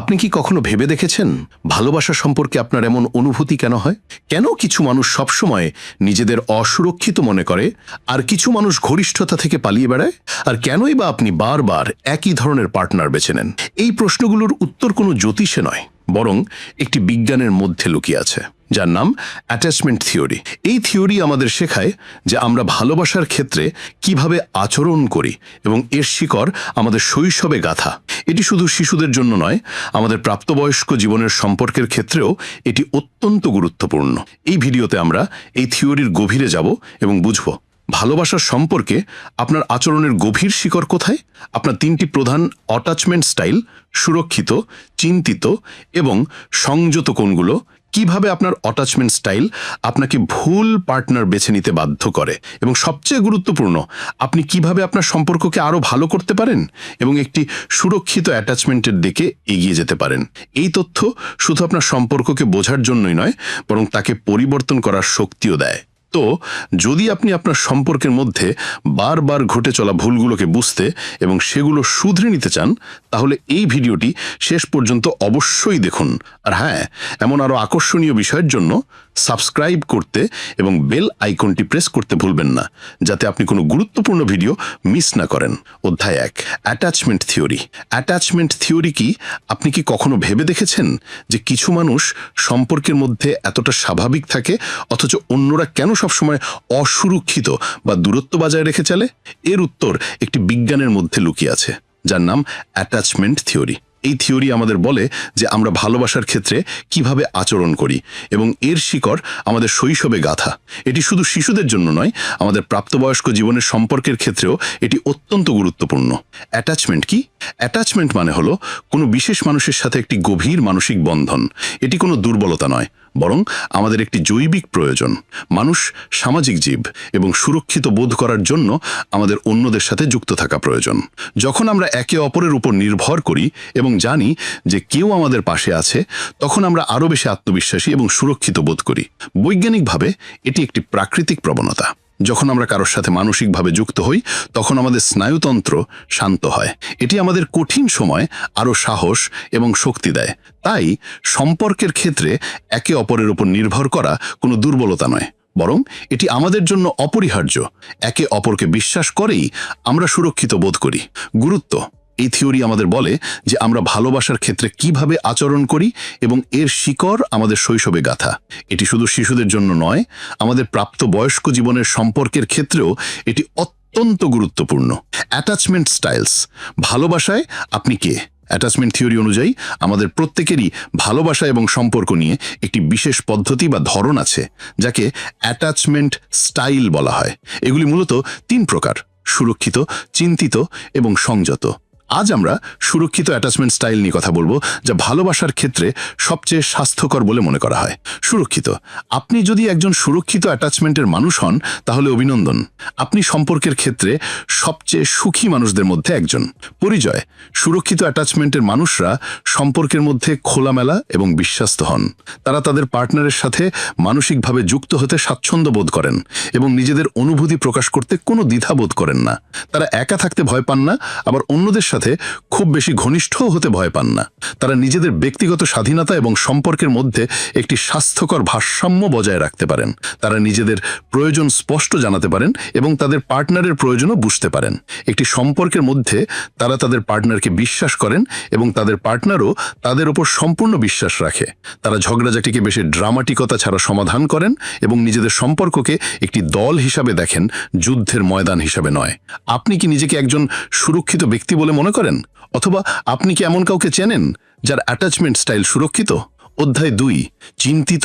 আপনি কি কখনো ভেবে দেখেছেন? ভালোবাসা সম্পর্কে আপনার এমন অনুভূতি কেন হয়? কেন কিছু মানুষ সবসময় নিজেদের অসুরক্ষিত মনে করে, আর কিছু মানুষ ঘনিষ্ঠতা থেকে পালিয়ে বেড়ায়? আর কেনই বা আপনি বারবার একই ধরনের পার্টনার বেছে নেন? এই প্রশ্নগুলোর উত্তর কোনো জ্যোতিষে নয়, বরং একটি বিজ্ঞানের মধ্যে লুকিয়ে আছে। যার নাম অ্যাটাচমেন্ট থিওরি এই থিওরি আমাদের শেখায় যে আমরা ভালোবাসার ক্ষেত্রে কীভাবে আচরণ করি এবং এর শিকড় আমাদের শৈশবে গাথা। এটি শুধু শিশুদের জন্য নয়, আমাদের প্রাপ্তবয়স্ক জীবনের সম্পর্কের ক্ষেত্রেও এটি অত্যন্ত গুরুত্বপূর্ণ। এই ভিডিওতে আমরা এই থিওরির গভীরে যাব এবং বুঝব, ভালোবাসার সম্পর্কে আপনার আচরণের গভীর শিকড় কোথায়? আপনার তিনটি প্রধান অ্যাটাচমেন্ট স্টাইল সুরক্ষিত, চিন্তিত এবং সংযত কোণগুলো কীভাবে আপনার অ্যাটাচমেন্ট স্টাইল আপনাকে ভুল পার্টনার বেছে নিতে বাধ্য করে? এবং সবচেয়ে গুরুত্বপূর্ণ, আপনি কীভাবে আপনার সম্পর্ককে আরও ভালো করতে পারেন এবং একটি সুরক্ষিত অ্যাটাচমেন্টের দিকে এগিয়ে যেতে পারেন? এই তথ্য শুধু আপনার সম্পর্ককে বোঝার জন্যই নয়, বরং তাকে পরিবর্তন করার শক্তিও দেয়। তো যদি আপনি আপনার সম্পর্কের মধ্যে বারবার ঘটে চলা ভুলগুলোকে বুঝতে এবং সেগুলো শুধরে নিতে চান, তাহলে এই ভিডিওটি শেষ পর্যন্ত অবশ্যই দেখুন। আর হ্যাঁ এমন আরও আকর্ষণীয় বিষয়ের জন্য সাবস্ক্রাইব করতে এবং বেল আইকনটি প্রেস করতে ভুলবেন না, যাতে আপনি কোনো গুরুত্বপূর্ণ ভিডিও মিস না করেন। অধ্যায় এক, অ্যাটাচমেন্ট থিওরি। অ্যাটাচমেন্ট থিওরি কি? আপনি কি কখনো ভেবে দেখেছেন যে কিছু মানুষ সম্পর্কের মধ্যে এতটা স্বাভাবিক থাকে, অথচ অন্যরা কেন সবসময় অসুরক্ষিত বা দূরত্ব বজায় রেখে চলে? এর উত্তর একটি বিজ্ঞানের মধ্যে লুকিয়ে আছে, যার নাম অ্যাটাচমেন্ট থিওরি এই থিওরি আমাদের বলে যে আমরা ভালোবাসার ক্ষেত্রে কীভাবে আচরণ করি এবং এর শিকড় আমাদের শৈশবে গাথা। এটি শুধু শিশুদের জন্য নয়, আমাদের প্রাপ্তবয়স্ক জীবনের সম্পর্কের ক্ষেত্রেও এটি অত্যন্ত গুরুত্বপূর্ণ। অ্যাটাচমেন্ট কি? অ্যাটাচমেন্ট মানে হলো কোনো বিশেষ মানুষের সাথে একটি গভীর মানসিক বন্ধন। এটি কোনো দুর্বলতা নয় বরং আমাদের একটি জৈবিক প্রয়োজন। মানুষ সামাজিক জীব এবং সুরক্ষিত বোধ করার জন্য আমাদের অন্যদের সাথে যুক্ত থাকা প্রয়োজন। যখন আমরা একে অপরের উপর নির্ভর করি এবং জানি যে কেউ আমাদের পাশে আছে, তখন আমরা আরও বেশি আত্মবিশ্বাসী এবং সুরক্ষিত বোধ করি। বৈজ্ঞানিকভাবে এটি একটি প্রাকৃতিক প্রবণতা। যখন আমরা কারোর সাথে মানসিকভাবে যুক্ত হই, তখন আমাদের স্নায়ুতন্ত্র শান্ত হয়। এটি আমাদের কঠিন সময়, আরও সাহস এবং শক্তি দেয়। তাই সম্পর্কের ক্ষেত্রে একে অপরের উপর নির্ভর করা কোনো দুর্বলতা নয়, বরং এটি আমাদের জন্য অপরিহার্য। একে অপরকে বিশ্বাস করেই আমরা সুরক্ষিত বোধ করি। গুরুত্ব এই থিওরি আমাদের বলে যে আমরা ভালোবাসার ক্ষেত্রে কীভাবে আচরণ করি এবং এর শিকড় আমাদের শৈশবে গাথা। এটি শুধু শিশুদের জন্য নয়, আমাদের প্রাপ্ত বয়স্ক জীবনের সম্পর্কের ক্ষেত্রেও এটি অত্যন্ত গুরুত্বপূর্ণ। অ্যাটাচমেন্ট স্টাইলস ভালোবাসায় আপনি কে? অ্যাটাচমেন্ট থিওরি অনুযায়ী আমাদের প্রত্যেকেরই ভালোবাসা এবং সম্পর্ক নিয়ে একটি বিশেষ পদ্ধতি বা ধরন আছে, যাকে অ্যাটাচমেন্ট স্টাইল বলা হয়। এগুলি মূলত তিন প্রকার, সুরক্ষিত, চিন্তিত এবং সংযত। আজ আমরা সুরক্ষিত অ্যাটাচমেন্ট স্টাইল নিয়ে কথা বলব, যা ভালোবাসার ক্ষেত্রে সবচেয়ে স্বাস্থ্যকর বলে মনে করা হয়। সুরক্ষিত। আপনি যদি একজন সুরক্ষিত অ্যাটাচমেন্টের মানুষ হন, তাহলে অভিনন্দন। আপনি সম্পর্কের ক্ষেত্রে সবচেয়ে সুখী মানুষদের মধ্যে একজন। পরিচয়। সুরক্ষিত অ্যাটাচমেন্টের মানুষরা সম্পর্কের মধ্যে খোলামেলা এবং বিশ্বাস্ত হন। তারা তাদের পার্টনারের সাথে মানসিকভাবে যুক্ত হতে স্বাচ্ছন্দ্য বোধ করেন এবং নিজেদের অনুভূতি প্রকাশ করতে কোনো দ্বিধা বোধ করেন না। তারা একা থাকতে ভয় পান না, আবার অন্যদের সাথে খুব বেশি ঘনিষ্ঠও হতে ভয় পান না। তারা নিজেদের ব্যক্তিগত স্বাধীনতা এবং সম্পর্কের মধ্যে একটি স্বাস্থ্যকর ভারসাম্য বজায় রাখতে পারেন। তারা নিজেদের প্রয়োজন স্পষ্ট জানাতে পারেন এবং তাদের পার্টনারের প্রয়োজনও বুঝতে পারেন। একটি সম্পর্কের মধ্যে তারা তাদের পার্টনারকে বিশ্বাস করেন এবং তাদের পার্টনারও তাদের ওপর সম্পূর্ণ বিশ্বাস রাখে। তারা ঝগড়াঝাটিকে বেশি ড্রামাটিকতা ছাড়া সমাধান করেন এবং নিজেদের সম্পর্ককে একটি দল হিসাবে দেখেন, যুদ্ধের ময়দান হিসাবে নয়। আপনি কি নিজেকে একজন সুরক্ষিত ব্যক্তি বলে মনে করেন? অথবা আপনি কি এমন কাউকে চেনেন যার অ্যাটাচমেন্ট স্টাইল সুরক্ষিত? অধ্যায় দুই, চিন্তিত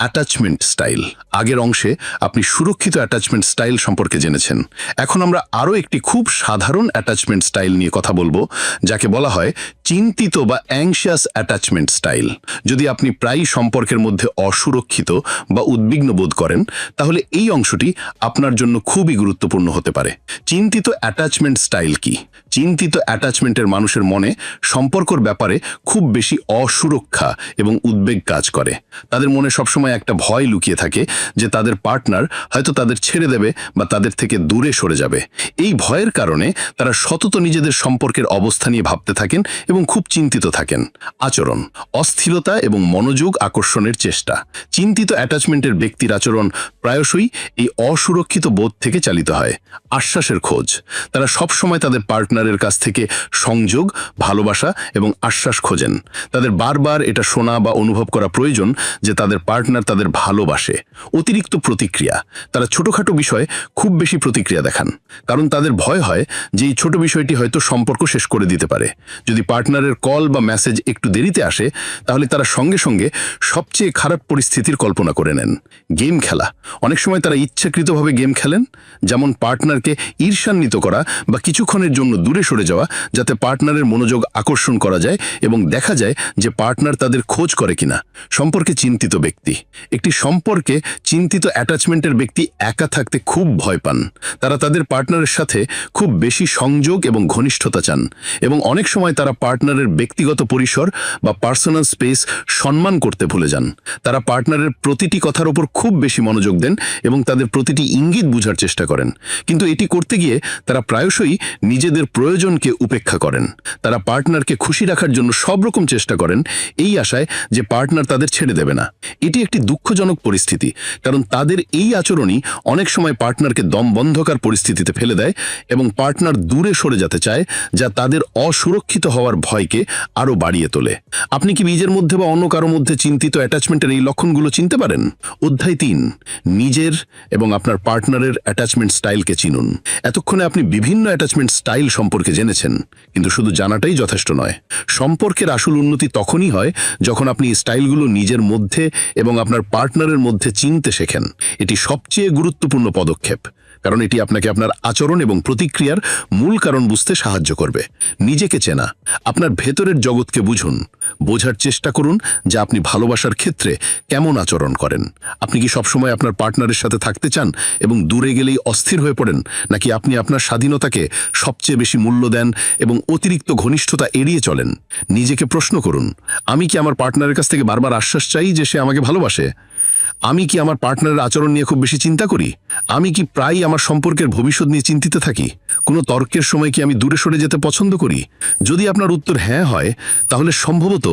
অ্যাটাচমেন্ট স্টাইল আগের অংশে আপনি সুরক্ষিত অ্যাটাচমেন্ট স্টাইল সম্পর্কে জেনেছেন। এখন আমরা আরও একটি খুব সাধারণ অ্যাটাচমেন্ট স্টাইল নিয়ে কথা বলব, যাকে বলা হয় চিন্তিত বা অ্যাংশিয়াস অ্যাটাচমেন্ট স্টাইল যদি আপনি প্রায়ই সম্পর্কের মধ্যে অসুরক্ষিত বা উদ্বিগ্ন বোধ করেন, তাহলে এই অংশটি আপনার জন্য খুবই গুরুত্বপূর্ণ হতে পারে। চিন্তিত অ্যাটাচমেন্ট স্টাইল কি? চিন্তিত অ্যাটাচমেন্টের মানুষের মনে সম্পর্কর ব্যাপারে খুব বেশি অসুরক্ষা এবং উদ্বেগ কাজ করে। তাদের মনে সবসময় একটা ভয় লুকিয়ে থাকে যে তাদের পার্টনার হয়তো তাদের ছেড়ে দেবে বা তাদের থেকে দূরে সরে যাবে। এই ভয়ের কারণে তারা সতত নিজেদের সম্পর্কের অবস্থা নিয়ে ভাবতে থাকেন এবং খুব চিন্তিত থাকেন। আচরণ, অস্থিরতা এবং মনোযোগ আকর্ষণের চেষ্টা। চিন্তিত অ্যাটাচমেন্টের ব্যক্তির আচরণ প্রায়শই এই অসুরক্ষিত বোধ থেকে চালিত হয়, আশ্বাসের খোঁজ। তারা সবসময় তাদের পার্টনারের কাছ থেকে সংযোগ, ভালোবাসা এবং আশ্বাস খোঁজেন। তাদের বারবার এটা শোনা বা অনুভব করা প্রয়োজন যে তাদের পার্টনার তাদের ভালোবাসে। অতিরিক্ত প্রতিক্রিয়া। তারা ছোটখাটো বিষয়ে খুব বেশি প্রতিক্রিয়া দেখান। কারণ তাদের ভয় হয় যে এই ছোট বিষয়টি হয়তো সম্পর্ক শেষ করে দিতে পারে। যদি পার্টনারের কল বা মেসেজ একটু দেরিতে আসে, তাহলে তারা সঙ্গে সঙ্গে সবচেয়ে খারাপ পরিস্থিতির কল্পনা করে নেন। গেম খেলা। অনেক সময় তারা ইচ্ছাকৃতভাবে গেম খেলেন, যেমন পার্টনারকে ঈর্ষান্বিত করা বা কিছুক্ষণের জন্য দূরে সরে যাওয়া, যাতে পার্টনারের মনোযোগ আকর্ষণ করা যায় এবং দেখা যায় যে পার্টনার তাদের খোঁজ করে কিনা? সম্পর্কে চিন্তিত ব্যক্তি। একটি সম্পর্কে চিন্তিত অ্যাটাচমেন্টের ব্যক্তি একা থাকতে খুব ভয় পান। তারা তাদের পার্টনারের সাথে খুব বেশি সংযোগ এবং ঘনিষ্ঠতা চান এবং অনেক সময় তারা পার্টনারের ব্যক্তিগত পরিসর বা পার্সোনাল স্পেস সম্মান করতে ভুলে যান। তারা পার্টনারের প্রতিটি কথার ওপর খুব বেশি মনোযোগ দেন এবং তাদের প্রতিটি ইঙ্গিত বোঝার চেষ্টা করেন। কিন্তু এটি করতে গিয়ে তারা প্রায়শই নিজেদের প্রয়োজনকে উপেক্ষা করেন। তারা পার্টনারকে খুশি রাখার জন্য সব রকম চেষ্টা করেন। এই আশায় যে পার্টনার তাদের ছেড়ে দেবে না। এটি একটি দুঃখজনক পরিস্থিতি, কারণ তাদের এই আচরণই অনেক সময় পার্টনারকে দম দমবন্ধকার পরিস্থিতিতে ফেলে দেয় এবং পার্টনার দূরে সরে যেতে চায়, যা তাদের অসুরক্ষিত হওয়ার ভয়কে আরও বাড়িয়ে তোলে। আপনি কি নিজের মধ্যে বা অন্য কারও মধ্যে চিন্তিত অ্যাটাচমেন্টের এই লক্ষণগুলো চিনতে পারেন? অধ্যায় তিন, নিজের এবং আপনার পার্টনারের অ্যাটাচমেন্ট স্টাইলকে চিনুন। এতক্ষণে আপনি বিভিন্ন অ্যাটাচমেন্ট স্টাইল সম্পর্কে জেনেছেন, কিন্তু শুধু জানাটাই যথেষ্ট নয়। সম্পর্কের আসল উন্নতি তখনই হয় যখন আপনি এই স্টাইলগুলো নিজের মধ্যে এবং আপনার পার্টনারের মধ্যে চিনতে শেখেন। এটি সবচেয়ে গুরুত্বপূর্ণ পদক্ষেপ। কারণ এটি আপনাকে আপনার আচরণ এবং প্রতিক্রিয়ার মূল কারণ বুঝতে সাহায্য করবে। নিজেকে চেনা, আপনার ভেতরের জগৎকে বুঝুন। বোঝার চেষ্টা করুন যে আপনি ভালোবাসার ক্ষেত্রে কেমন আচরণ করেন। আপনি কি সবসময় আপনার পার্টনারের সাথে থাকতে চান এবং দূরে গেলেই অস্থির হয়ে পড়েন, নাকি আপনি আপনার স্বাধীনতাকে সবচেয়ে বেশি মূল্য দেন এবং অতিরিক্ত ঘনিষ্ঠতা এড়িয়ে চলেন? নিজেকে প্রশ্ন করুন, আমি কি আমার পার্টনারের কাছ থেকে বারবার আশ্বাস চাই যে সে আমাকে ভালোবাসে? আমি কি আমার পার্টনারের আচরণ নিয়ে খুব বেশি চিন্তা করি? আমি কি প্রায়ই আমার সম্পর্কের ভবিষ্যৎ নিয়ে চিন্তিত থাকি? কোনো তর্কের সময় কি আমি দূরে সরে যেতে পছন্দ করি? যদি আপনার উত্তর হ্যাঁ হয়, তাহলে সম্ভবত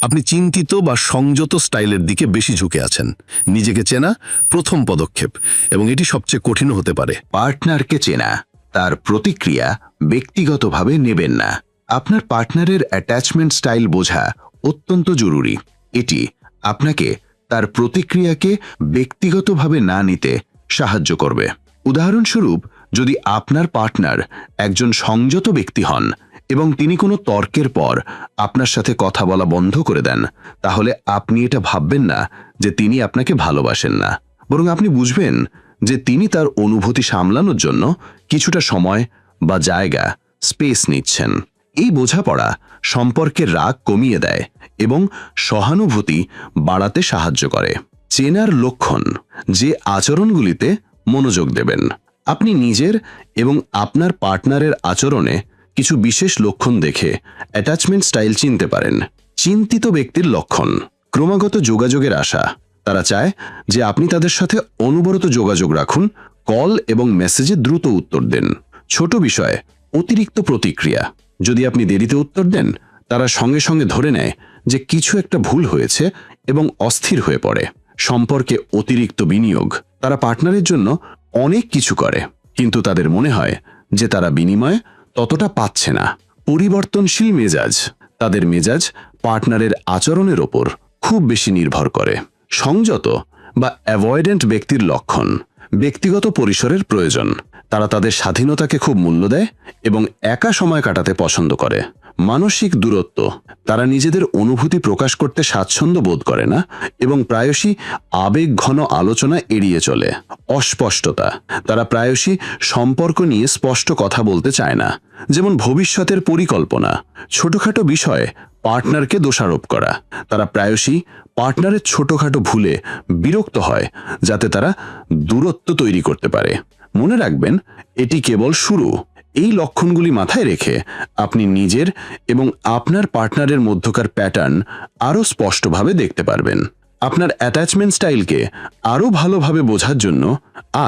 আপনি চিন্তিত বা সংযত স্টাইলের দিকে বেশি ঝুঁকে আছেন। নিজেকে চেনা প্রথম পদক্ষেপ, এবং এটি সবচেয়ে কঠিন হতে পারে। পার্টনারকে চেনা, তার প্রতিক্রিয়া ব্যক্তিগতভাবে নেবেন না। আপনার পার্টনারের অ্যাটাচমেন্ট স্টাইল বোঝা অত্যন্ত জরুরি। এটি আপনাকে তার প্রতিক্রিয়াকে ব্যক্তিগতভাবে না নিতে সাহায্য করবে। উদাহরণস্বরূপ, যদি আপনার পার্টনার একজন সংযত ব্যক্তি হন এবং তিনি কোনো তর্কের পর আপনার সাথে কথা বলা বন্ধ করে দেন, তাহলে আপনি এটা ভাববেন না যে তিনি আপনাকে ভালোবাসেন না। বরং আপনি বুঝবেন যে তিনি তার অনুভূতি সামলানোর জন্য কিছুটা সময় বা জায়গা, স্পেস নিচ্ছেন। এই বোঝাপড়া সম্পর্কের রাগ কমিয়ে দেয়। এবং সহানুভূতি বাড়াতে সাহায্য করে। চেনার লক্ষণ যে আচরণগুলিতে মনোযোগ দেবেন। আপনি নিজের এবং আপনার পার্টনারের আচরণে কিছু বিশেষ লক্ষণ দেখে অ্যাটাচমেন্ট স্টাইল চিনতে পারেন। চিন্তিত ব্যক্তির লক্ষণ ক্রমাগত যোগাযোগের আশা। তারা চায় যে আপনি তাদের সাথে অনবরত যোগাযোগ রাখুন, কল এবং মেসেজে দ্রুত উত্তর দেন। ছোট বিষয়ে অতিরিক্ত প্রতিক্রিয়া। যদি আপনি দেরিতে উত্তর দেন, তারা সঙ্গে সঙ্গে ধরে নেয় যে কিছু একটা ভুল হয়েছে এবং অস্থির হয়ে পড়ে। সম্পর্কে অতিরিক্ত বিনিয়োগ। তারা পার্টনারের জন্য অনেক কিছু করে। কিন্তু তাদের মনে হয় যে তারা বিনিময়ে ততটা পাচ্ছে না। পরিবর্তনশীল মেজাজ। তাদের মেজাজ পার্টনারের আচরণের ওপর খুব বেশি নির্ভর করে। সংযত বা অ্যাভয়েডেন্ট ব্যক্তির লক্ষণ। ব্যক্তিগত পরিসরের প্রয়োজন। তারা তাদের স্বাধীনতাকে খুব মূল্য দেয় এবং একা সময় কাটাতে পছন্দ করে। মানসিক দূরত্ব। তারা নিজেদের অনুভূতি প্রকাশ করতে স্বাচ্ছন্দ্য বোধ করে না এবং প্রায়শই আবেগ ঘন আলোচনা এড়িয়ে চলে। অস্পষ্টতা। তারা প্রায়শই সম্পর্ক নিয়ে স্পষ্ট কথা বলতে চায় না। যেমন ভবিষ্যতের পরিকল্পনা। ছোটখাটো বিষয়ে পার্টনারকে দোষারোপ করা। তারা প্রায়শই পার্টনারের ছোটখাটো ভুলে বিরক্ত হয়, যাতে তারা দূরত্ব তৈরি করতে পারে। মনে রাখবেন, এটি কেবল শুরু। এই লক্ষণগুলি মাথায় রেখে আপনি নিজের এবং আপনার পার্টনারের মধ্যকার প্যাটার্ন আরও স্পষ্টভাবে দেখতে পারবেন। আপনার অ্যাটাচমেন্ট স্টাইলকে আরও ভালোভাবে বোঝার জন্য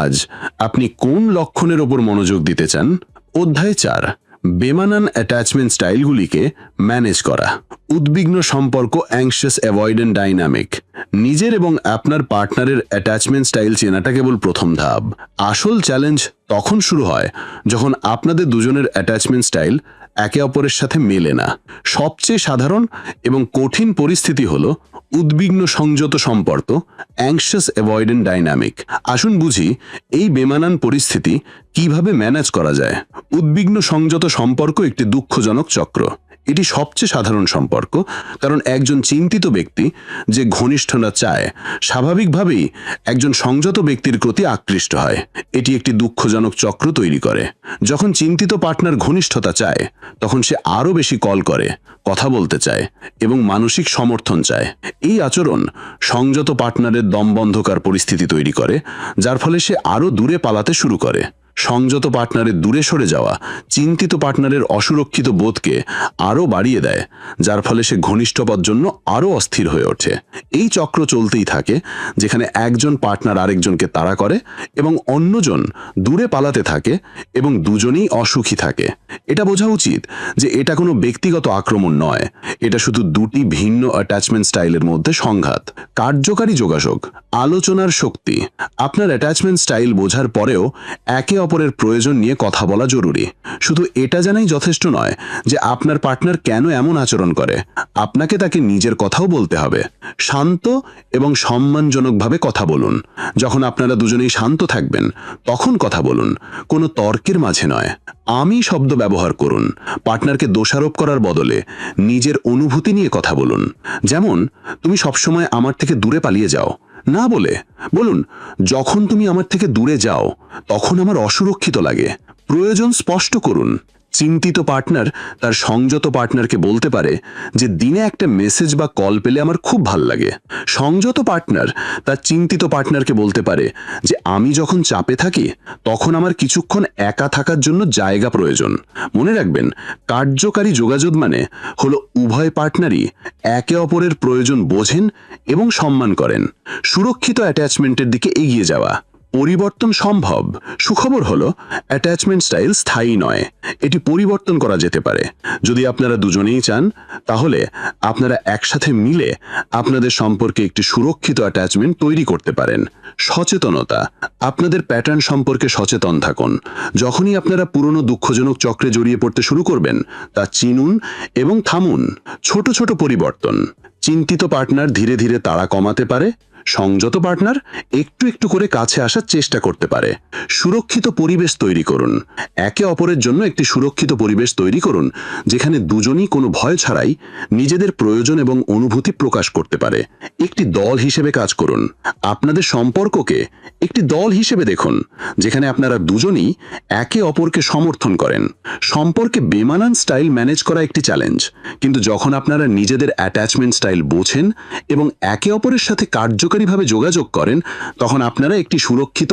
আজ আপনি কোন লক্ষণের ওপর মনোযোগ দিতে চান? অধ্যায় চার। বেমানান অ্যাটাচমেন্ট স্টাইলগুলিকে ম্যানেজ করা। উদ্বিগ্ন সম্পর্ক অ্যাংশিয়াস অ্যাভয়েডেন্ট ডাইনামিক নিজের এবং আপনার পার্টনারের অ্যাটাচমেন্ট স্টাইল চেনাটা কেবল প্রথম ধাপ। আসল চ্যালেঞ্জ তখন শুরু হয় যখন আপনাদের দুজনের অ্যাটাচমেন্ট স্টাইল একে অপরের সাথে মেলে না। সবচেয়ে সাধারণ এবং কঠিন পরিস্থিতি হল উদ্বিগ্ন সংযত সম্পর্ক অ্যাংশাস অ্যাভয়েডেন্ট ডাইনামিক আসুন বুঝি, এই বেমানান পরিস্থিতি কীভাবে ম্যানেজ করা যায়? উদ্বিগ্ন সংযত সম্পর্ক একটি দুঃখজনক চক্র। এটি সবচেয়ে সাধারণ সম্পর্ক, কারণ একজন চিন্তিত ব্যক্তি যে ঘনিষ্ঠতা চায়, স্বাভাবিকভাবেই একজন সংযত ব্যক্তির প্রতি আকৃষ্ট হয়। এটি একটি দুঃখজনক চক্র তৈরি করে। যখন চিন্তিত পার্টনার ঘনিষ্ঠতা চায়, তখন সে আরও বেশি কল করে, কথা বলতে চায় এবং মানসিক সমর্থন চায়। এই আচরণ সংযত পার্টনারের দমবন্ধকার পরিস্থিতি তৈরি করে, যার ফলে সে আরও দূরে পালাতে শুরু করে। সংযত পার্টনারের দূরে সরে যাওয়া, চিন্তিত পার্টনারের অসুরক্ষিত বোধকে আরও বাড়িয়ে দেয়, যার ফলে সে ঘনিষ্ঠপদ জন্য আরও অস্থির হয়ে ওঠে। এই চক্র চলতেই থাকে, যেখানে একজন পার্টনার আরেকজনকে তাড়া করে এবং অন্যজন দূরে পালাতে থাকে এবং দুজনেই অসুখী থাকে। এটা বোঝা উচিত যে এটা কোনো ব্যক্তিগত আক্রমণ নয়, এটা শুধু দুটি ভিন্ন অ্যাটাচমেন্ট স্টাইলের মধ্যে সংঘাত। কার্যকারী যোগাযোগ আলোচনার শক্তি। আপনার অ্যাটাচমেন্ট স্টাইল বোঝার পরেও একে অপরের প্রয়োজন নিয়ে কথা বলা জরুরি। শুধু এটা জানাই যথেষ্ট নয় যে আপনার পার্টনার কেন এমন আচরণ করে। আপনাকে তাকে নিজের কথাও বলতে হবে। শান্ত এবং সম্মানজনকভাবে কথা বলুন। যখন আপনারা দুজনেই শান্ত থাকবেন, তখন কথা বলুন। কোনো তর্কের মাঝে নয়। আমি শব্দ ব্যবহার করুন। পার্টনারকে দোষারোপ করার বদলে নিজের অনুভূতি নিয়ে কথা বলুন। যেমন, তুমি সবসময় আমার থেকে দূরে পালিয়ে যাও। না বলে, বলুন, যখন তুমি আমার থেকে দূরে যাও, তখন আমার অসুরক্ষিত লাগে। প্রয়োজন স্পষ্ট করুন। চিন্তিত পার্টনার তার সংযত পার্টনারকে বলতে পারে যে দিনে একটা মেসেজ বা কল পেলে আমার খুব ভালো লাগে। সংযত পার্টনার তার চিন্তিত পার্টনারকে বলতে পারে যে আমি যখন চাপে থাকি, তখন আমার কিছুক্ষণ একা থাকার জন্য জায়গা প্রয়োজন। মনে রাখবেন, কার্যকারী যোগাযোগ মানে হলো উভয় পার্টনারই একে অপরের প্রয়োজন বোঝেন এবং সম্মান করেন। সুরক্ষিত অ্যাটাচমেন্টের দিকে এগিয়ে যাওয়া। পরিবর্তন সম্ভব? সুখবর হলো অ্যাটাচমেন্ট স্টাইল স্থায়ী নয়। এটি পরিবর্তন করা যেতে পারে। যদি আপনারা দুজনেই চান, তাহলে আপনারা একসাথে মিলে আপনাদের সম্পর্কে একটি সুরক্ষিত অ্যাটাচমেন্ট তৈরি করতে পারেন। সচেতনতা। আপনাদের প্যাটার্ন সম্পর্কে সচেতন থাকুন। যখনই আপনারা পুরনো দুঃখজনক চক্রে জড়িয়ে পড়তে শুরু করবেন, তা চিনুন এবং থামুন। ছোট ছোট পরিবর্তন। চিন্তিত পার্টনার ধীরে ধীরে তাড়া কমাতে পারে সংযত পার্টনার একটু একটু করে কাছে আসার চেষ্টা করতে পারে। সুরক্ষিত পরিবেশ তৈরি করুন। একে অপরের জন্য একটি সুরক্ষিত পরিবেশ তৈরি করুন, যেখানে দুজনই কোনো ভয় ছাড়াই নিজেদের প্রয়োজন এবং অনুভূতি প্রকাশ করতে পারে। একটি দল হিসেবে কাজ করুন। আপনাদের সম্পর্ককে একটি দল হিসেবে দেখুন, যেখানে আপনারা দুজনই একে অপরকে সমর্থন করেন। সম্পর্কে বেমানান স্টাইল ম্যানেজ করা একটি চ্যালেঞ্জ। কিন্তু যখন আপনারা নিজেদের অ্যাটাচমেন্ট স্টাইল বোঝেন এবং একে অপরের সাথে কার্যকারীভাবে যোগাযোগ করেন, তখন আপনারা একটি সুরক্ষিত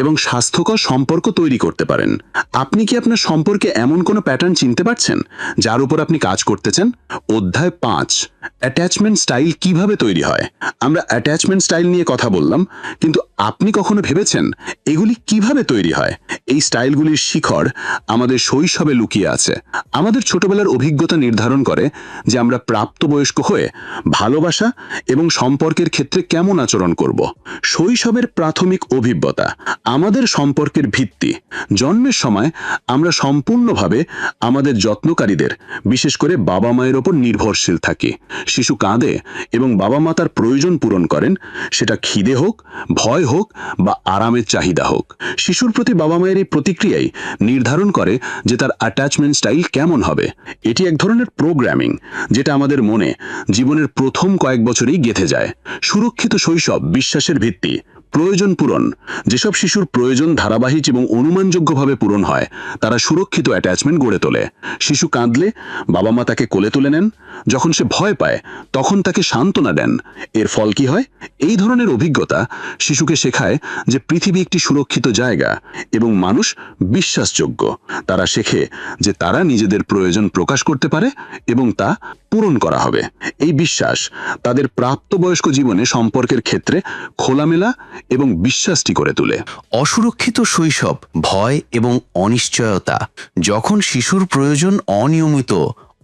এবং স্বাস্থ্যকর সম্পর্ক তৈরি করতে পারেন। আপনি কি আপনার সম্পর্কে এমন কোনো প্যাটার্ন চিনতে পারছেন, যার উপর আপনি কাজ করতে চান? অধ্যায় পাঁচ অ্যাটাচমেন্ট স্টাইল কীভাবে তৈরি হয়? আমরা অ্যাটাচমেন্ট স্টাইল নিয়ে কথা বললাম, কিন্তু আপনি কখনো ভেবেছেন এগুলি কীভাবে তৈরি হয়? এই স্টাইলগুলির শিখর আমাদের শৈশবে লুকিয়ে আছে। আমাদের ছোটবেলার অভিজ্ঞতা নির্ধারণ করে যে আমরা প্রাপ্তবয়স্ক হয়ে ভালোবাসা এবং সম্পর্কের ক্ষেত্রে কেমন আচরণ করব। শৈশবের প্রাথমিক অভিজ্ঞতা আমাদের সম্পর্কের ভিত্তি। জন্মের সময় আমরা সম্পূর্ণভাবে আমাদের যত্নকারীদের, বিশেষ করে বাবা মায়ের ওপর নির্ভরশীল থাকি। শিশু কাঁদে এবং বাবা মা তার প্রয়োজন পূরণ করেন। সেটা খিদে হোক, ভয় হোক বা আরামের চাহিদা হোক, শিশুর প্রতি বাবা মায়ের এই প্রতিক্রিয়াই নির্ধারণ করে যে তার অ্যাটাচমেন্ট স্টাইল কেমন হবে। এটি এক ধরনের প্রোগ্রামিং যেটা আমাদের মনে জীবনের প্রথম কয়েক বছরেই গেঁথে যায়। সুরক্ষিত শৈশব, বিশ্বাসের ভিত্তি প্রয়োজন পূরণ। যেসব শিশুর প্রয়োজন ধারাবাহিক এবং অনুমানযোগ্যভাবে পূরণ হয়, তারা সুরক্ষিত অ্যাটাচমেন্ট গড়ে তোলে। শিশু কাঁদলে বাবা মা তাকে কোলে তুলে নেন। যখন সে ভয় পায়, তখন তাকে সান্ত্বনা দেন। এর ফল কি হয়? এই ধরনের অভিজ্ঞতা শিশুকে শেখায় যে পৃথিবী একটি সুরক্ষিত জায়গা এবং মানুষ বিশ্বাসযোগ্য। তারা শেখে যে তারা নিজেদের প্রয়োজন প্রকাশ করতে পারে এবং তা পূরণ করা হবে। এই বিশ্বাস তাদের প্রাপ্তবয়স্ক জীবনে সম্পর্কের ক্ষেত্রে খোলামেলা এবং বিশ্বাসটি করে তোলে। অসুরক্ষিত শৈশব, ভয় এবং অনিশ্চয়তা, যখন শিশুর প্রয়োজন অনিয়মিত,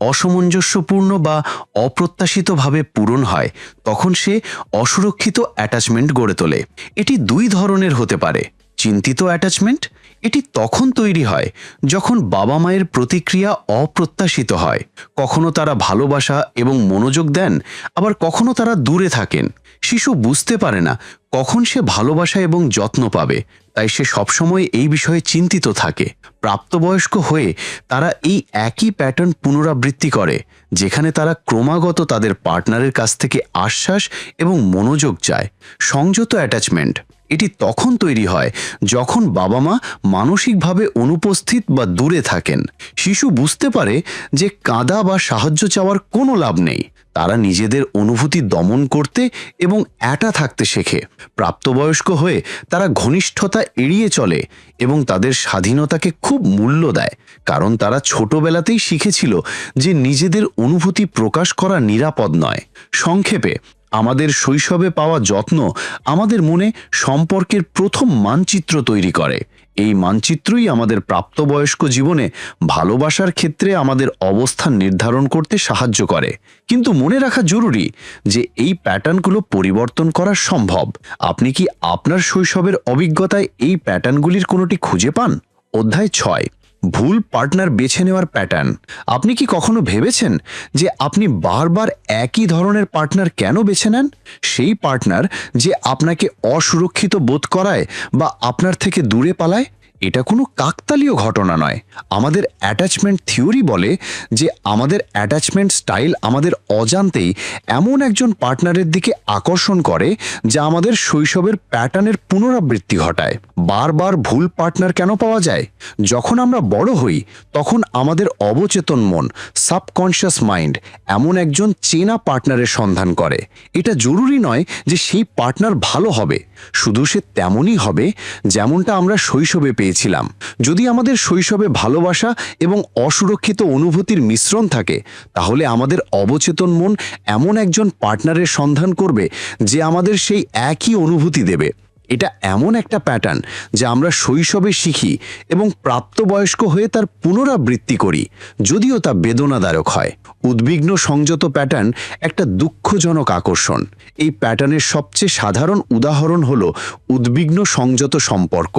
অসামঞ্জস্যপূর্ণ বা অপ্রত্যাশিতভাবে পূরণ হয়, তখন সে অসুরক্ষিত অ্যাটাচমেন্ট গড়ে তোলে। এটি দুই ধরনের হতে পারে, চিন্তিত অ্যাটাচমেন্ট এটি তখন তৈরি হয় যখন বাবা মায়ের প্রতিক্রিয়া অপ্রত্যাশিত হয়। কখনো তারা ভালোবাসা এবং মনোযোগ দেন, আবার কখনো তারা দূরে থাকেন। শিশু বুঝতে পারে না কখন সে ভালোবাসা এবং যত্ন পাবে, তাই সে সবসময় এই বিষয়ে চিন্তিত থাকে। প্রাপ্তবয়স্ক হয়ে তারা এই একই প্যাটার্ন পুনরাবৃত্তি করে, যেখানে তারা ক্রমাগত তাদের পার্টনারের কাছ থেকে আশ্বাস এবং মনোযোগ চায়। সংযত অ্যাটাচমেন্ট এটি তখন তৈরি হয় যখন বাবা মা মানসিকভাবে অনুপস্থিত বা দূরে থাকেন। শিশু বুঝতে পারে যে কাঁদা বা সাহায্য চাওয়ার কোনো লাভ নেই। তারা নিজেদের অনুভূতি দমন করতে এবং একা থাকতে শেখে। প্রাপ্তবয়স্ক হয়ে তারা ঘনিষ্ঠতা এড়িয়ে চলে এবং তাদের স্বাধীনতাকে খুব মূল্য দেয়। কারণ তারা ছোটবেলাতেই শিখেছিল যে নিজেদের অনুভূতি প্রকাশ করা নিরাপদ নয়। সংক্ষেপে আমাদের শৈশবে পাওয়া যত্ন আমাদের মনে সম্পর্কের প্রথম মানচিত্র তৈরি করে। এই মানচিত্রই আমাদের প্রাপ্তবয়স্ক জীবনে ভালোবাসার ক্ষেত্রে আমাদের অবস্থান নির্ধারণ করতে সাহায্য করে। কিন্তু মনে রাখা জরুরি যে এই প্যাটার্নগুলো পরিবর্তন করা সম্ভব। আপনি কি আপনার শৈশবের অভিজ্ঞতায় এই প্যাটার্নগুলির কোনোটি খুঁজে পান? অধ্যায় ছয়। ভুল পার্টনার বেছে নেওয়ার প্যাটার্ন আপনি কি কখনো ভেবেছেন যে আপনি বারবার একই ধরনের পার্টনার কেন বেছে নেন? সেই পার্টনার যে আপনাকে অসুরক্ষিত বোধ করায় বা আপনার থেকে দূরে পালায়? এটা কোনো কাকতালীয় ঘটনা নয়। আমাদের অ্যাটাচমেন্ট থিওরি বলে যে আমাদের অ্যাটাচমেন্ট স্টাইল আমাদের অজান্তেই এমন একজন পার্টনারের দিকে আকর্ষণ করে যা আমাদের শৈশবের প্যাটার্নের পুনরাবৃত্তি ঘটায়। বারবার ভুল পার্টনার কেন পাওয়া যায়? যখন আমরা বড় হই, তখন আমাদের অবচেতন মন সাবকনশিয়াস মাইন্ড এমন একজন চেনা পার্টনারের সন্ধান করে। এটা জরুরি নয় যে সেই পার্টনার ভালো হবে। শুধু সে তেমনই হবে যেমনটা আমরা শৈশবে পেয়েছিলাম। যদি আমাদের শৈশবে ভালোবাসা এবং অসুরক্ষিত অনুভূতির মিশ্রণ থাকে, তাহলে আমাদের অবচেতন মন এমন একজন পার্টনারের সন্ধান করবে যে আমাদের সেই একই অনুভূতি দেবে। এটা এমন একটা প্যাটার্ন যা আমরা শৈশবে শিখি এবং প্রাপ্তবয়স্ক হয়ে তার পুনরাবৃত্তি করি, যদিও তা বেদনাদায়ক হয়। উদ্বিগ্ন সংযত প্যাটার্ন একটা দুঃখজনক আকর্ষণ। এই প্যাটার্নের সবচেয়ে সাধারণ উদাহরণ হল উদ্বিগ্ন সংযত সম্পর্ক।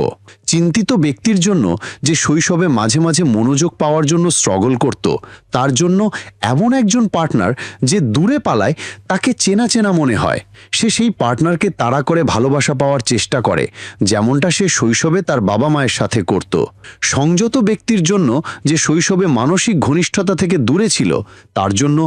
চিন্তিত ব্যক্তির জন্য যে শৈশবে মাঝে মাঝে মনোযোগ পাওয়ার জন্য স্ট্রাগল করত, তার জন্য এমন একজন পার্টনার যে দূরে পালায় তাকে চেনা চেনা মনে হয়। সে সেই পার্টনারকে তাড়া করে ভালোবাসা পাওয়ার চেষ্টা করে, যেমনটা সে শৈশবে তার বাবা মায়ের সাথে করত। সংযত ব্যক্তির জন্য যে শৈশবে মানসিক ঘনিষ্ঠতা থেকে দূরে ছিল, তার জন্য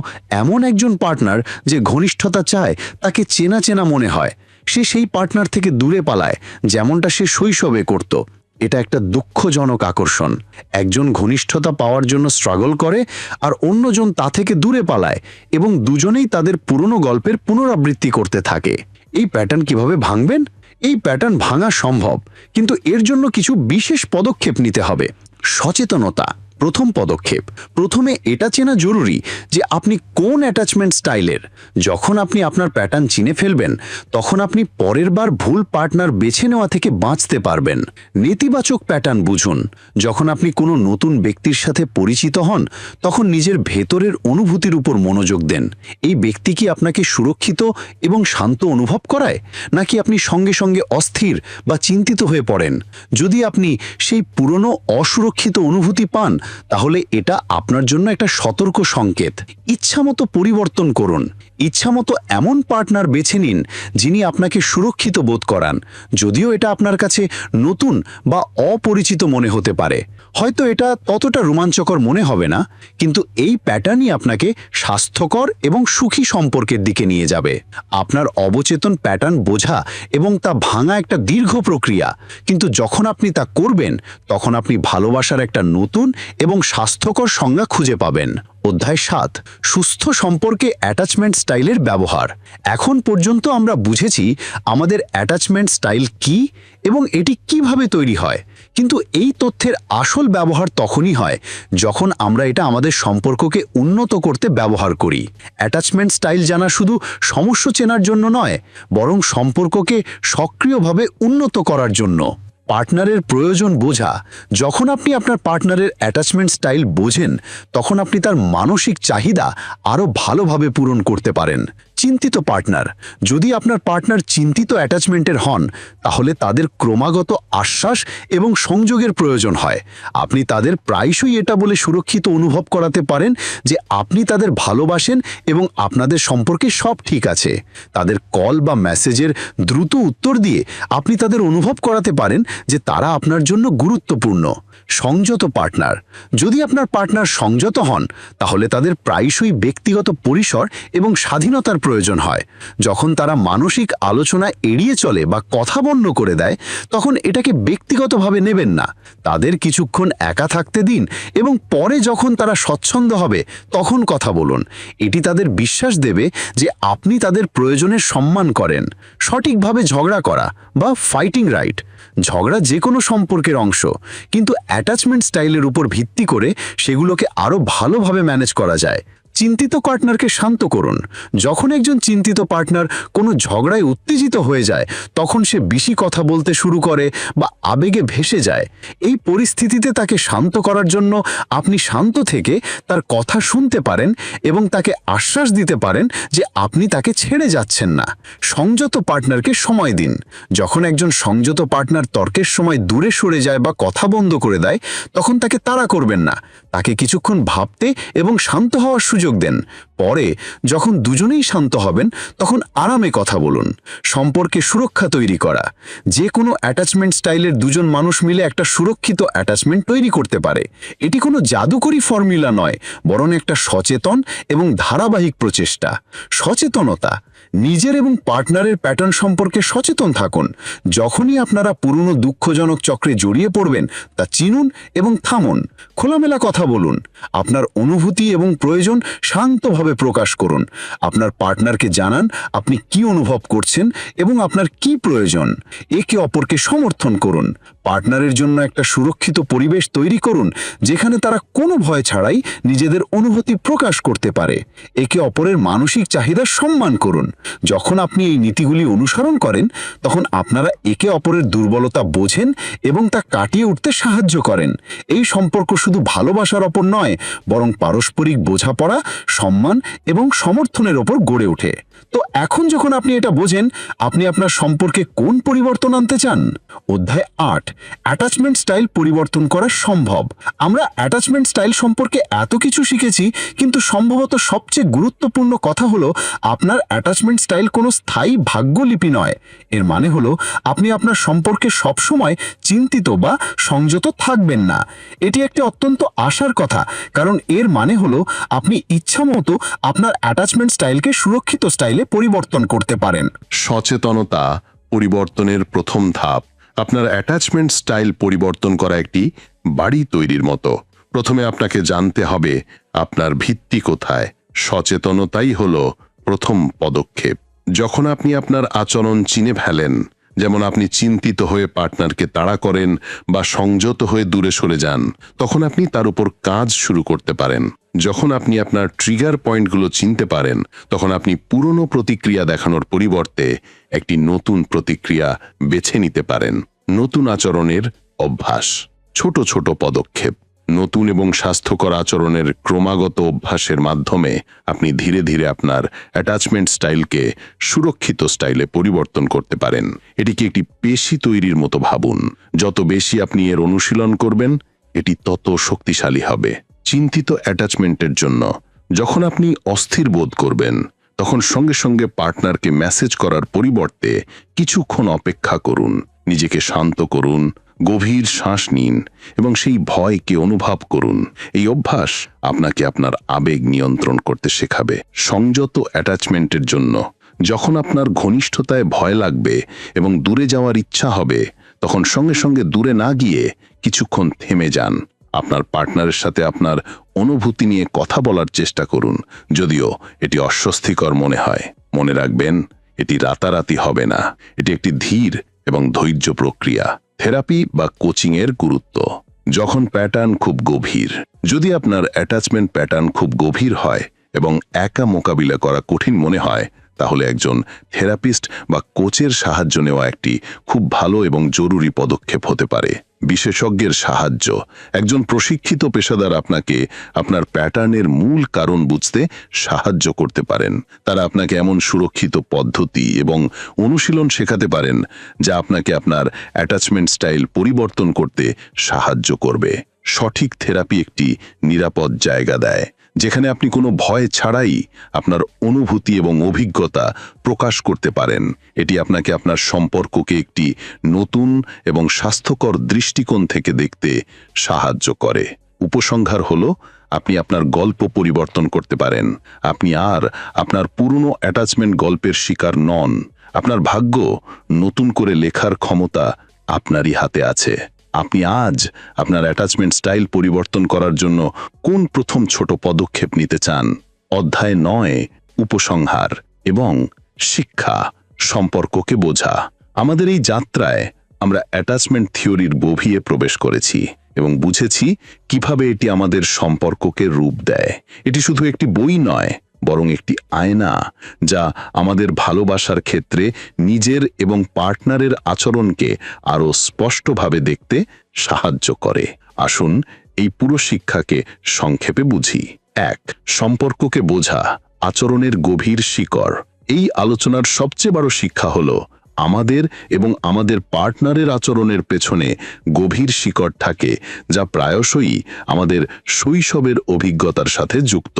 এমন একজন পার্টনার যে ঘনিষ্ঠতা চায়, তাকে চেনা চেনা মনে হয়। সে সেই পার্টনার থেকে দূরে পালায়, যেমনটা সে শৈশবে করত। এটা একটা দুঃখজনক আকর্ষণ। একজন ঘনিষ্ঠতা পাওয়ার জন্য স্ট্রাগল করে আর অন্যজন তা থেকে দূরে পালায় এবং দুজনেই তাদের পুরনো গল্পের পুনরাবৃত্তি করতে থাকে। এই প্যাটার্ন কীভাবে ভাঙবেন? এই প্যাটার্ন ভাঙা সম্ভব, কিন্তু এর জন্য কিছু বিশেষ পদক্ষেপ নিতে হবে। সচেতনতা। প্রথম পদক্ষেপ। প্রথমে এটা চেনা জরুরি যে আপনি কোন অ্যাটাচমেন্ট স্টাইলের যখন আপনি আপনার প্যাটার্ন চিনে ফেলবেন, তখন আপনি পরের বার ভুল পার্টনার বেছে নেওয়া থেকে বাঁচতে পারবেন। নেতিবাচক প্যাটার্ন বুঝুন। যখন আপনি কোনো নতুন ব্যক্তির সাথে পরিচিত হন, তখন নিজের ভেতরের অনুভূতির উপর মনোযোগ দেন। এই ব্যক্তি কি আপনাকে সুরক্ষিত এবং শান্ত অনুভব করায়, নাকি আপনি সঙ্গে সঙ্গে অস্থির বা চিন্তিত হয়ে পড়েন? যদি আপনি সেই পুরনো অসুরক্ষিত অনুভূতি পান তাহলে এটা আপনার জন্য একটা সতর্ক সংকেত। ইচ্ছামতো পরিবর্তন করুন। ইচ্ছামতো এমন পার্টনার বেছে নিন যিনি আপনাকে সুরক্ষিত বোধ করান। যদিও এটা আপনার কাছে নতুন বা অপরিচিত মনে হতে পারে। হয়তো এটা ততটা রোমাঞ্চকর মনে হবে না, কিন্তু এই প্যাটার্নই আপনাকে স্বাস্থ্যকর এবং সুখী সম্পর্কের দিকে নিয়ে যাবে। আপনার অবচেতন প্যাটার্ন বোঝা এবং তা ভাঙা একটা দীর্ঘ প্রক্রিয়া। কিন্তু যখন আপনি তা করবেন, তখন আপনি ভালোবাসার একটা নতুন এবং স্বাস্থ্যকর সংজ্ঞা খুঁজে পাবেন। অধ্যায় সাত, সুস্থ সম্পর্কে অ্যাটাচমেন্ট স্টাইলের ব্যবহার। এখন পর্যন্ত আমরা বুঝেছি আমাদের অ্যাটাচমেন্ট স্টাইল কি এবং এটি কীভাবে তৈরি হয়। কিন্তু এই তথ্যের আসল ব্যবহার তখনই হয় যখন আমরা এটা আমাদের সম্পর্ককে উন্নত করতে ব্যবহার করি। অ্যাটাচমেন্ট স্টাইল জানা শুধু সমস্যা চেনার জন্য নয়, বরং সম্পর্ককে সক্রিয়ভাবে উন্নত করার জন্য। পার্টনারের প্রয়োজন বোঝা, যখন আপনি আপনার পার্টনারের অ্যাটাচমেন্ট স্টাইল বোঝেন, তখন আপনি তার মানসিক চাহিদা আরও ভালোভাবে পূরণ করতে পারেন। চিন্তিত পার্টনার। যদি আপনার পার্টনার চিন্তিত অ্যাটাচমেন্টের হন, তাহলে তাদের ক্রমাগত আশ্বাস এবং সংযোগের প্রয়োজন হয়। আপনি তাদের প্রায়শই এটা বলে সুরক্ষিত অনুভব করাতে পারেন যে আপনি তাদের ভালোবাসেন এবং আপনাদের সম্পর্কে সব ঠিক আছে। তাদের কল বা মেসেজের দ্রুত উত্তর দিয়ে আপনি তাদের অনুভব করাতে পারেন যে তারা আপনার জন্য গুরুত্বপূর্ণ। সংযত পার্টনার। যদি আপনার পার্টনার সংযত হন, তাহলে তাদের প্রায়শই ব্যক্তিগত পরিসর এবং স্বাধীনতার প্রয়োজন হয়। যখন তারা মানসিক আলোচনা এড়িয়ে চলে বা কথা বন্ধ করে দেয়, তখন এটাকে ব্যক্তিগতভাবে নেবেন না। তাদের কিছুক্ষণ একা থাকতে দিন এবং পরে যখন তারা স্বচ্ছন্দ হবে, তখন কথা বলুন। এটি তাদের বিশ্বাস দেবে যে আপনি তাদের প্রয়োজনের সম্মান করেন। সঠিকভাবে ঝগড়া করা বা ফাইটিং রাইট ঝগড়া যে কোনো সম্পর্কের অংশ। কিন্তু অ্যাটাচমেন্ট স্টাইলের উপর ভিত্তি করে সেগুলোকে আরও ভালোভাবে ম্যানেজ করা যায়। চিন্তিত পার্টনারকে শান্ত করুন। যখন একজন চিন্তিত পার্টনার কোনো ঝগড়ায় উত্তেজিত হয়ে যায়, তখন সে বেশি কথা বলতে শুরু করে বা আবেগে ভেসে যায়। এই পরিস্থিতিতে তাকে শান্ত করার জন্য আপনি শান্ত থেকে তার কথা শুনতে পারেন এবং তাকে আশ্বাস দিতে পারেন যে আপনি তাকে ছেড়ে যাচ্ছেন না। সংযত পার্টনারকে সময় দিন। যখন একজন সংযত পার্টনার তর্কের সময় দূরে সরে যায় বা কথা বন্ধ করে দেয়, তখন তাকে তাড়া করবেন না। তাকে কিছুক্ষণ ভাবতে এবং শান্ত হওয়ার সুযোগ দেন। পরে যখন দুজনেই শান্ত হবেন, তখন আরামে কথা বলুন। সম্পর্কে সুরক্ষা তৈরি করা। যে কোনো অ্যাটাচমেন্ট স্টাইলের দুজন মানুষ মিলে একটা সুরক্ষিত অ্যাটাচমেন্ট তৈরি করতে পারে। এটি কোনো জাদুকরী ফর্মুলা নয়, বরং একটা সচেতন এবং ধারাবাহিক প্রচেষ্টা। সচেতনতা নিজের এবং পার্টনারের প্যাটার্ন সম্পর্কে সচেতন থাকুন। যখনই আপনারা পুরনো দুঃখজনক চক্রে জড়িয়ে পড়বেন, তা চিনুন এবং থামুন। খোলামেলা কথা বলুন। আপনার অনুভূতি এবং প্রয়োজন শান্তভাবে প্রকাশ করুন। আপনার পার্টনারকে জানান আপনি কি অনুভব করছেন এবং আপনার কি প্রয়োজন। একে অপরকে সমর্থন করুন। পার্টনারের জন্য একটা সুরক্ষিত পরিবেশ তৈরি করুন, যেখানে তারা কোনো ভয় ছাড়াই নিজেদের অনুভূতি প্রকাশ করতে পারে। একে অপরের মানসিক চাহিদা সম্মান করুন। যখন আপনি এই নীতিগুলি অনুসরণ করেন, তখন আপনারা একে অপরের দুর্বলতা বোঝেন এবং তা কাটিয়ে উঠতে সাহায্য করেন। এই সম্পর্ক শুধু ভালোবাসার ওপর নয়, বরং পারস্পরিক বোঝাপড়া, সম্মান এবং সমর্থনের ওপর গড়ে ওঠে। তো এখন যখন আপনি এটা বোঝেন, আপনি আপনার সম্পর্কে কোন পরিবর্তন আনতে চান? অধ্যায় আট অ্যাটাচমেন্ট স্টাইল পরিবর্তন করা সম্ভব। আমরা অ্যাটাচমেন্ট স্টাইল সম্পর্কে এত কিছু শিখেছি, কিন্তু সম্ভবত সবচেয়ে গুরুত্বপূর্ণ কথা হলো, আপনার অ্যাটাচমেন্ট স্টাইল কোনো স্থায়ী ভাগ্যলিপি নয়। এর মানে হলো, আপনি আপনার সম্পর্কে সবসময় চিন্তিত বা সংযত থাকবেন না। এটি একটি অত্যন্ত আশার কথা, কারণ এর মানে হলো, আপনি ইচ্ছামতো আপনার অ্যাটাচমেন্ট স্টাইলকে সুরক্ষিত স্টাইলে পরিবর্তন করতে পারেন। সচেতনতা পরিবর্তনের প্রথম ধাপ। আপনার অ্যাটাচমেন্ট স্টাইল পরিবর্তন করা একটি বাড়ি তৈরির মতো। প্রথমে আপনাকে জানতে হবে আপনার ভিত্তি কোথায়। সচেতনতাই হল প্রথম পদক্ষেপ। যখন আপনি আপনার আচরণ চিনে ফেলেন যেমন আপনি চিন্তিত হয়ে পার্টনারকে তাড়া করেন বা সংযত হয়ে দূরে সরে যান, তখন আপনি তার উপর কাজ শুরু করতে পারেন। যখন আপনি আপনার ট্রিগার পয়েন্টগুলো চিনতে পারেন, তখন আপনি পুরনো প্রতিক্রিয়া দেখানোর পরিবর্তে একটি নতুন প্রতিক্রিয়া বেছে নিতে পারেন। নতুন আচরণের অভ্যাস। ছোট ছোট পদক্ষেপ। নতুন এবং স্বাস্থ্যকর আচরণের ক্রমাগত অভ্যাসের মাধ্যমে আপনি ধীরে ধীরে আপনার অ্যাটাচমেন্ট স্টাইলকে সুরক্ষিত স্টাইলে পরিবর্তন করতে পারেন। এটিকে একটি পেশি তৈরির মতো ভাবুন। যত বেশি আপনি এর অনুশীলন করবেন, এটি তত শক্তিশালী হবে। চিন্তিত অ্যাটাচমেন্টের জন্য, যখন আপনি অস্থির বোধ করবেন, তখন সঙ্গে সঙ্গে পার্টনারকে মেসেজ করার পরিবর্তে কিছুক্ষণ অপেক্ষা করুন। নিজেকে শান্ত করুন গভীর শ্বাস নিন এবং সেই ভয়কে অনুভব করুন। এই অভ্যাস আপনাকে আপনার আবেগ নিয়ন্ত্রণ করতে শেখাবে। সংযত অ্যাটাচমেন্টের জন্য। যখন আপনার ঘনিষ্ঠতায় ভয় লাগবে এবং দূরে যাওয়ার ইচ্ছা হবে, তখন সঙ্গে সঙ্গে দূরে না গিয়ে কিছুক্ষণ থেমে যান। আপনার পার্টনারের সাথে আপনার অনুভূতি নিয়ে কথা বলার চেষ্টা করুন, যদিও এটি অস্বস্তিকর মনে হয়। মনে রাখবেন, এটি রাতারাতি হবে না। এটি একটি ধীর এবং ধৈর্য প্রক্রিয়া, থেরাপি বা কোচিং এর গুরুত্ব। যখন প্যাটার্ন খুব গভীর, যদি আপনার অ্যাটাচমেন্ট প্যাটার্ন খুব গভীর হয় এবং একা মোকাবিলা করা কঠিন মনে হয় তাহলে একজন থেরাপিস্ট বা কোচের সাহায্য নেওয়া একটি খুব ভালো এবং জরুরি পদক্ষেপ হতে পারে। বিশেষজ্ঞের সাহায্য। একজন প্রশিক্ষিত পেশাদার আপনাকে আপনার প্যাটার্নের মূল কারণ বুঝতে সাহায্য করতে পারেন। তারা আপনাকে এমন সুরক্ষিত পদ্ধতি এবং অনুশীলন শেখাতে পারেন, যা আপনাকে আপনার অ্যাটাচমেন্ট স্টাইল পরিবর্তন করতে সাহায্য করবে। সঠিক থেরাপি একটি নিরাপদ জায়গা দেয়। যেখানে আপনি কোনো ভয় ছাড়াই আপনার অনুভূতি এবং অভিজ্ঞতা প্রকাশ করতে পারেন। এটি আপনাকে আপনার সম্পর্ককে একটি নতুন এবং স্বাস্থ্যকর দৃষ্টিকোণ থেকে দেখতে সাহায্য করে। উপসংহার হলো, আপনি আপনার গল্প পরিবর্তন করতে পারেন। আপনি আর আপনার পুরনো অ্যাটাচমেন্ট গল্পের শিকার নন। আপনার ভাগ্য নতুন করে লেখার ক্ষমতা আপনারই হাতে আছে। আপনি আজ আপনার অ্যাটাচমেন্ট স্টাইল পরিবর্তন করার জন্য কোন প্রথম ছোট পদক্ষেপ নিতে চান? অধ্যায় নয়, উপসংহার এবং শিক্ষা সম্পর্ককে বোঝা। আমাদের এই যাত্রায় আমরা অ্যাটাচমেন্ট থিওরির গভীরে প্রবেশ করেছি এবং বুঝেছি কীভাবে এটি আমাদের সম্পর্ককে রূপ দেয়। এটি শুধু একটি বই নয় বরং একটি আয়না যা আমাদের ভালোবাসার ক্ষেত্রে নিজের এবং পার্টনারের আচরণকে আরও স্পষ্টভাবে দেখতে সাহায্য করে। আসুন এই পুরো শিক্ষাকে সংক্ষেপে বুঝি। এক, সম্পর্ককে বোঝা, আচরণের গভীর শিকড়। এই আলোচনার সবচেয়ে বড় শিক্ষা হল, আমাদের এবং আমাদের পার্টনারের আচরণের পেছনে গভীর শিকড় থাকে, যা প্রায়শই আমাদের শৈশবের অভিজ্ঞতার সাথে যুক্ত।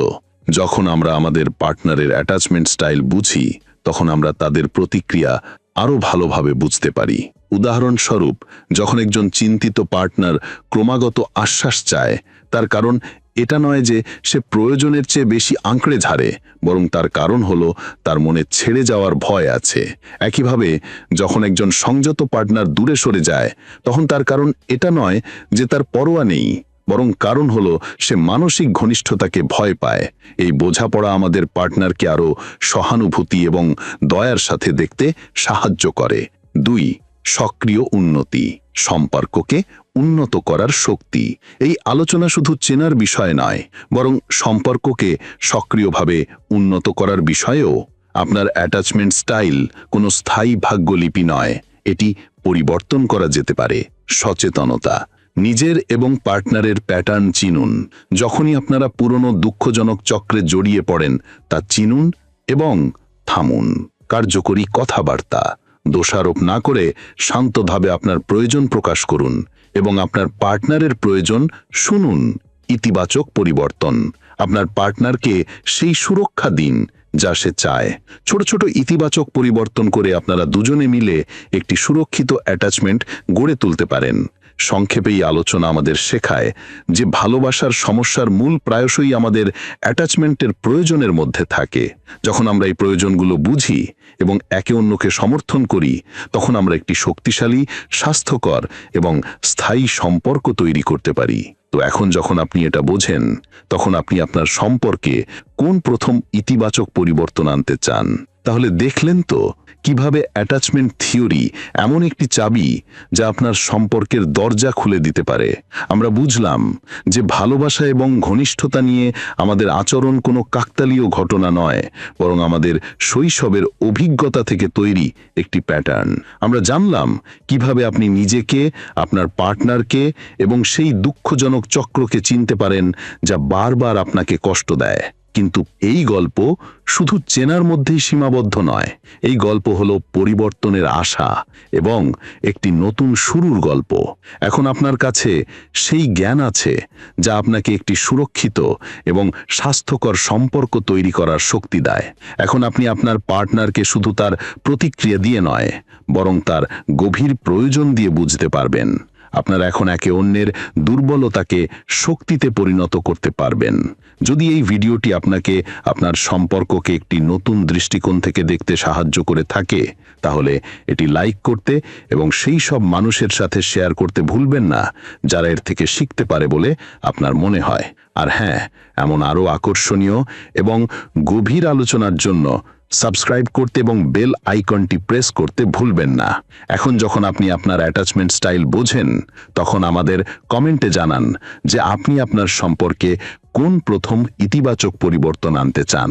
যখন আমরা আমাদের পার্টনারের অ্যাটাচমেন্ট স্টাইল বুঝি, তখন আমরা তাদের প্রতিক্রিয়া আরও ভালোভাবে বুঝতে পারি। উদাহরণস্বরূপ, যখন একজন চিন্তিত পার্টনার ক্রমাগত আশ্বাস চায়, তার কারণ এটা নয় যে সে প্রয়োজনের চেয়ে বেশি আঁকড়ে ঝাড়ে, বরং তার কারণ হলো তার মনে ছেড়ে যাওয়ার ভয় আছে। একইভাবে, যখন একজন সংযত পার্টনার দূরে সরে যায়, তখন তার কারণ এটা নয় যে তার পরোয়া নেই। বরং কারণ হলো সে মানসিক ঘনিষ্ঠতাকে ভয় পায়। এই বোঝাপড়া আমাদের পার্টনারকে আরও সহানুভূতি এবং দয়ার সাথে দেখতে সাহায্য করে। দুই, সক্রিয় উন্নতি, সম্পর্ককে উন্নত করার শক্তি। এই আলোচনা শুধু চেনার বিষয় নয়, বরং সম্পর্ককে সক্রিয়ভাবে উন্নত করার বিষয়েও। আপনার অ্যাটাচমেন্ট স্টাইল কোনো স্থায়ী ভাগ্যলিপি নয়, এটি পরিবর্তন করা যেতে পারে। সচেতনতা নিজের এবং পার্টনারের প্যাটার্ন চিনুন। যখনই আপনারা পুরনো দুঃখজনক চক্রে জড়িয়ে পড়েন, তা চিনুন এবং থামুন। কার্যকরী কথাবার্তা। দোষারোপ না করে শান্তভাবে আপনার প্রয়োজন প্রকাশ করুন এবং আপনার পার্টনারের প্রয়োজন শুনুন। ইতিবাচক পরিবর্তন। আপনার পার্টনারকে সেই সুরক্ষা দিন যা সে চায়। ছোট ছোট ইতিবাচক পরিবর্তন করে আপনারা দুজনে মিলে একটি সুরক্ষিত অ্যাটাচমেন্ট গড়ে তুলতে পারেন। সংক্ষেপে এই আলোচনা আমাদের শেখায় যে ভালোবাসার সমস্যার মূল প্রায়শই আমাদের অ্যাটাচমেন্টের প্রয়োজনের মধ্যে থাকে। যখন আমরা এই প্রয়োজনগুলো বুঝি এবং একে অন্যকে সমর্থন করি, তখন আমরা একটি শক্তিশালী, স্বাস্থ্যকর এবং স্থায়ী সম্পর্ক তৈরি করতে পারি। তো এখন যখন আপনি এটা বোঝেন, তখন আপনি আপনার সম্পর্কে কোন প্রথম ইতিবাচক পরিবর্তন আনতে চান? তাহলে দেখলেন তো কীভাবে অ্যাটাচমেন্ট থিওরি এমন একটি চাবি যা আপনার সম্পর্কের দরজা খুলে দিতে পারে? আমরা বুঝলাম যে ভালোবাসা এবং ঘনিষ্ঠতা নিয়ে আমাদের আচরণ কোনো কাকতালীয় ঘটনা নয়, বরং আমাদের শৈশবের অভিজ্ঞতা থেকে তৈরি একটি প্যাটার্ন আমরা জানলাম কীভাবে আপনি নিজেকে, আপনার পার্টনারকে এবং সেই দুঃখজনক চক্রকে চিনতে পারেন যা বারবার আপনাকে কষ্ট দেয়। কিন্তু এই গল্প শুধু চেনার মধ্যেই সীমাবদ্ধ নয়। এই গল্প হলো পরিবর্তনের আশা এবং একটি নতুন শুরুর গল্প। এখন আপনার কাছে সেই জ্ঞান আছে যা আপনাকে একটি সুরক্ষিত এবং স্বাস্থ্যকর সম্পর্ক তৈরি করার শক্তি দেয়। এখন আপনি আপনার পার্টনারকে শুধু তার প্রতিক্রিয়া দিয়ে নয়, বরং তার গভীর প্রয়োজন দিয়ে বুঝতে পারবেন। আপনারা এখন একে অন্যের দুর্বলতাকে শক্তিতে পরিণত করতে পারবেন। যদি এই ভিডিওটি আপনাকে আপনার সম্পর্ককে একটি নতুন দৃষ্টিকোণ থেকে দেখতে সাহায্য করে থাকে, তাহলে এটি লাইক করতে এবং সেই সব মানুষের সাথে শেয়ার করতে ভুলবেন না, যারা এর থেকে শিখতে পারে বলে আপনার মনে হয়। আর হ্যাঁ এমন আরও আকর্ষণীয় এবং গভীর আলোচনার জন্য সাবস্ক্রাইব করতে এবং বেল আইকনটি প্রেস করতে ভুলবেন না। এখন যখন আপনি আপনার অ্যাটাচমেন্ট স্টাইল বোঝেন, তখন আমাদের কমেন্টে জানান যে আপনি আপনার সম্পর্কে কোন প্রথম ইতিবাচক পরিবর্তন আনতে চান?